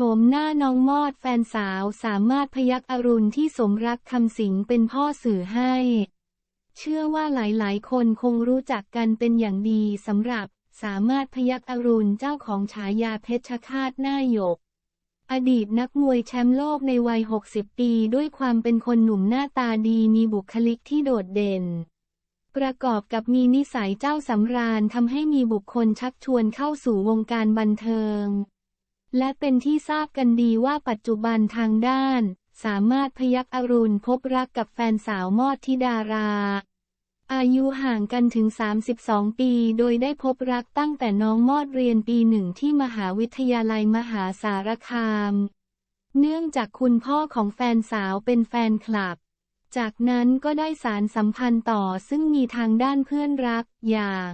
ชมหน้าน้องมอดแฟนสาวสามารถพยักอรุณที่สมรักคำสิงเป็นพ่อสื่อให้ เชื่อว่าหลายๆ คนคงรู้จักกันเป็นอย่างดีสำหรับสามารถพยักอรุณเจ้าของฉายาเพชรฆาตหน้าหยก อดีตนักมวยแชมป์โลกในวัย 60 ปีด้วยความเป็นคนหนุ่มหน้าตาดีมีบุคลิกที่โดดเด่น ประกอบกับมีนิสัยเจ้าสำราญทำให้มีบุคคลชักชวนเข้าสู่วงการบันเทิง และเป็นที่ทราบกันดีว่าปัจจุบันทางด้าน สามารถพยักอรุณพบรักกับแฟนสาวมอดทิดารา อายุห่างกันถึง 32 ปี โดยได้พบรักตั้งแต่น้องมอดเรียนปีหนึ่งที่มหาวิทยาลัยมหาสารคาม เนื่องจากคุณพ่อของแฟนสาวเป็นแฟนคลับ จากนั้นก็ได้สารสัมพันธ์ต่อซึ่งมีทางด้านเพื่อนรักอย่าง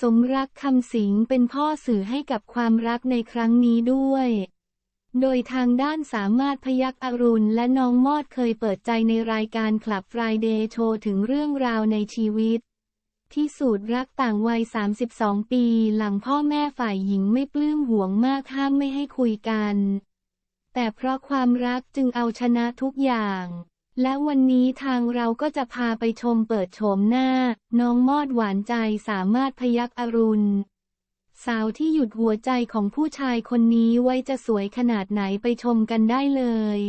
สมรักคำสิงเป็นพ่อสื่อให้กับความรักในครั้งนี้ด้วย โดยทางด้านสามารถพยักอรุณและน้องมอดเคยเปิดใจในรายการคลับ Friday โชว์ถึงเรื่องราวในชีวิต ที่สูตรรักต่างวัย 32 ปี หลังพ่อแม่ฝ่ายหญิงไม่ปลื้มห่วงมากห้ามไม่ให้คุยกัน แต่เพราะความรักจึงเอาชนะทุกอย่าง และวันนี้ทางเราก็จะพาไปชมเปิดโฉมหน้า น้องมอดหวานใจสามารถพยักอรุณ สาวที่หยุดหัวใจของผู้ชายคนนี้ไว้จะสวยขนาดไหนไปชมกันได้เลย